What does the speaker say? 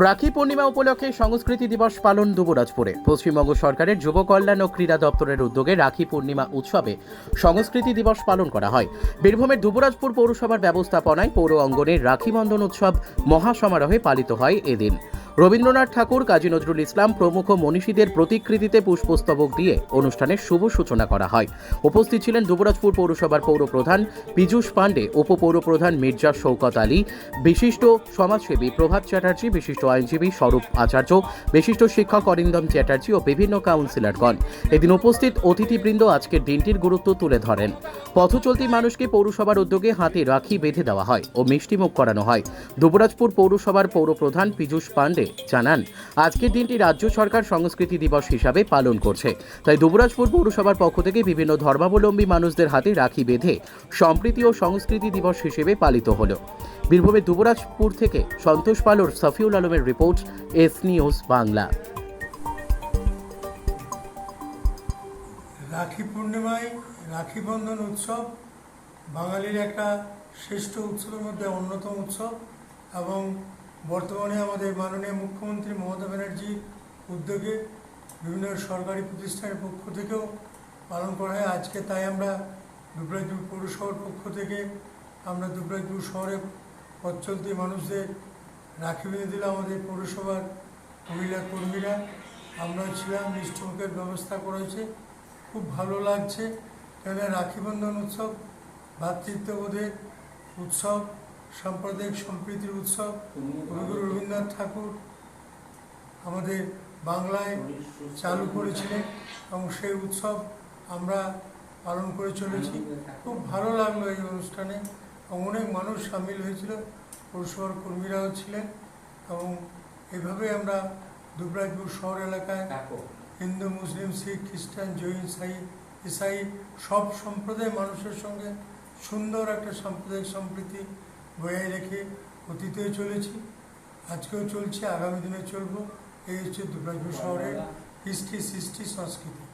রাখি পূর্ণিমা উপলক্ষে সংস্কৃতি দিবস পালন দুবরাজপুরে। পশ্চিমবঙ্গ সরকারের যুব কল্যাণ ও ক্রীড়া দপ্তরের উদ্যোগে রাখি পূর্ণিমা উৎসবে সংস্কৃতি দিবস পালন করা হয়। বীরভূমের দুবরাজপুর পৌরসভার ব্যবস্থাপনায় পৌর অঙ্গনের রাখি বন্ধন উৎসব মহাসমারোহে পালিত হয় এদিন। রবীন্দ্রনাথ ঠাকুর, কাজী নজরুল ইসলাম প্রমুখ মনীষীদের প্রতিকৃতিতে পুষ্পস্তবক দিয়ে অনুষ্ঠানের শুভ সূচনা করা হয়। উপস্থিত ছিলেন দুবরাজপুর পৌরসভার পৌর প্রধান পীযূষ পাণ্ডে, উপপৌরপ্রধান মির্জা শৌকত আলী, বিশিষ্ট সমাজসেবী প্রভাত চ্যাটার্জি, বিশিষ্ট আইনজীবী স্বরূপ আচার্য, বিশিষ্ট শিক্ষক অরিন্দম চ্যাটার্জি ও বিভিন্ন কাউন্সিলরগণ। এদিন উপস্থিত অতিথিবৃন্দ আজকের দিনটির গুরুত্ব তুলে ধরেন। পথচলতি মানুষকে পৌরসভার উদ্যোগে হাতে রাখি বেঁধে দেওয়া হয় ও মিষ্টিমুখ করানো হয়। দুবরাজপুর পৌরসভার পৌর প্রধান পীযূষ পাণ্ডে জানান, আজকের দিনটি রাজ্য সরকার সংস্কৃতি দিবস হিসাবে পালন করছে। তাই দুবরাজপুর পৌরসভার পক্ষ থেকে বিভিন্ন ধর্মাবলম্বী মানুষদের হাতে রাখি বেঁধে সম্প্রীতি ও সংস্কৃতি দিবস হিসেবে পালিত হলো। বীরভূমের দুবরাজপুর থেকে সন্তোষ পালোর, সফিউল আলমের রিপোর্ট, এস নিউজ বাংলা। রাখি পূর্ণিমায় রাখি বন্ধন উৎসব বাঙালির একটা শ্রেষ্ঠ উৎসবের মধ্যে অন্যতম উৎসব এবং বর্তমানে আমাদের মাননীয় মুখ্যমন্ত্রী মমতা ব্যানার্জির উদ্যোগে বিভিন্ন সরকারি প্রতিষ্ঠানের পক্ষ থেকেও পালন করা হয়। আজকে তাই আমরা দুবরাজপুর পৌরসভার পক্ষ থেকে আমরা দুবরাজপুর শহরে পথ মানুষদের রাখি বেঁধে দিল আমাদের পৌরসভার মহিলা কর্মীরা। আমরা ছিলাম মিষ্টিমুখের ব্যবস্থা করা হয়েছে। খুব ভালো লাগছে। কেন রাখি বন্ধন উৎসব ভ্রাতৃত্ববোধের উৎসব সাম্প্রদায়িক সম্প্রীতির উৎসব কবিগুরু রবীন্দ্রনাথ ঠাকুর আমাদের বাংলায় চালু করেছিলেন এবং সেই উৎসব আমরা পালন করে চলেছি। খুব ভালো লাগল এই অনুষ্ঠানে এবং অনেক মানুষ সামিল হয়েছিল পৌরসভার কর্মীরাও ছিলেন এবং এভাবে আমরা দুবরাজপুর শহর এলাকায় হিন্দু মুসলিম শিখ খ্রিস্টান জৈন সাই ইসাই সব সম্প্রদায়ের মানুষের সঙ্গে সুন্দর একটা সাম্প্রদায়িক সম্প্রীতি বজায় রেখে অতীতেও চলেছি। আজকেও চলছে, আগামী দিনে চলবো। এই হচ্ছে দুর্গাপুর শহরের হিস্ট্রি সৃষ্টি সংস্কৃতি।